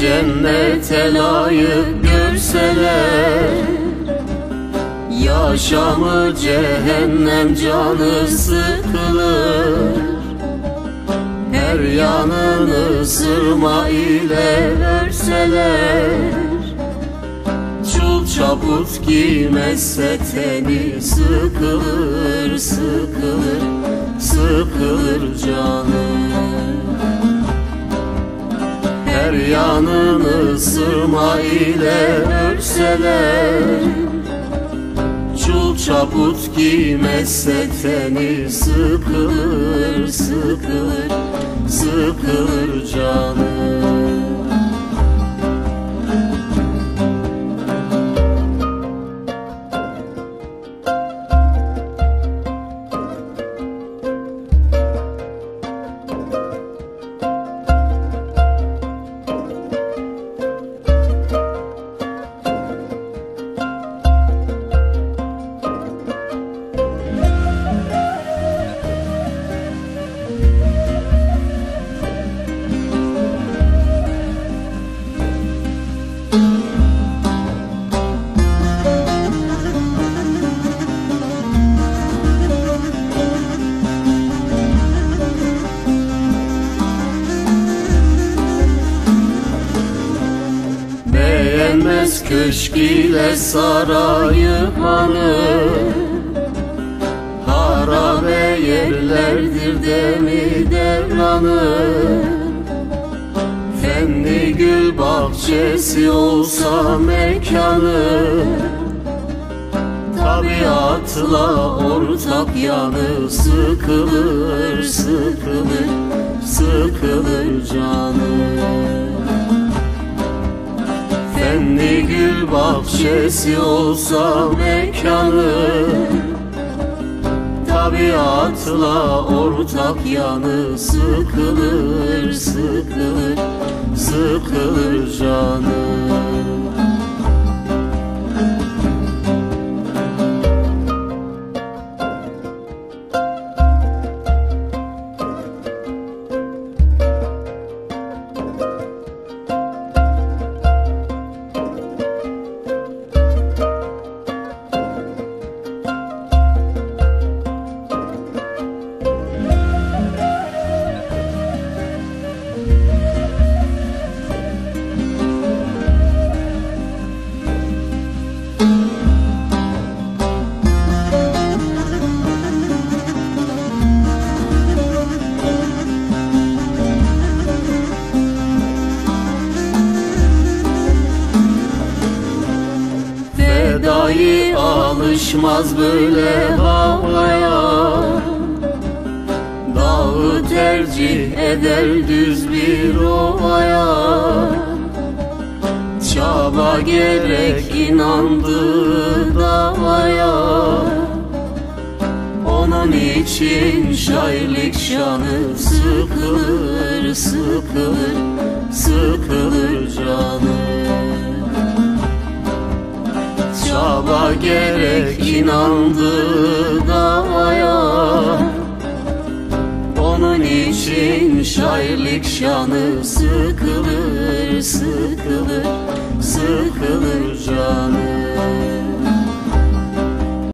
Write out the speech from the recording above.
cennete layık görseler Yaşamı cehennem canı sıkılır. Her yanını sırma ile örseler Çul çaput giymezse teni sıkılır sıkılır sıkılır canım yanını sırma ile örseler Çul çaput giymezse teni sıkılır sıkılır sıkılır canım Beğenmez köşk ile sarayı hanı. Harabe yerlerdir demi devranı bahçesi olsa mekanı Tabiatla ortak yanı sıkılır sıkılır sıkılır canım Fenli gül bahçesi olsa mekanı Tabiatla ortak yanı sıkılır sıkılır sıkılır canım Fedai alışmaz böyle havaya. Dağı tercih eder düz bir ovaya. Çaba gerek inandığı davaya. Onun için şairlik şanı sıkılır sıkılır sıkılır Çaba gerek inandığı davaya Onun için şairlik şanı sıkılır sıkılır sıkılır canım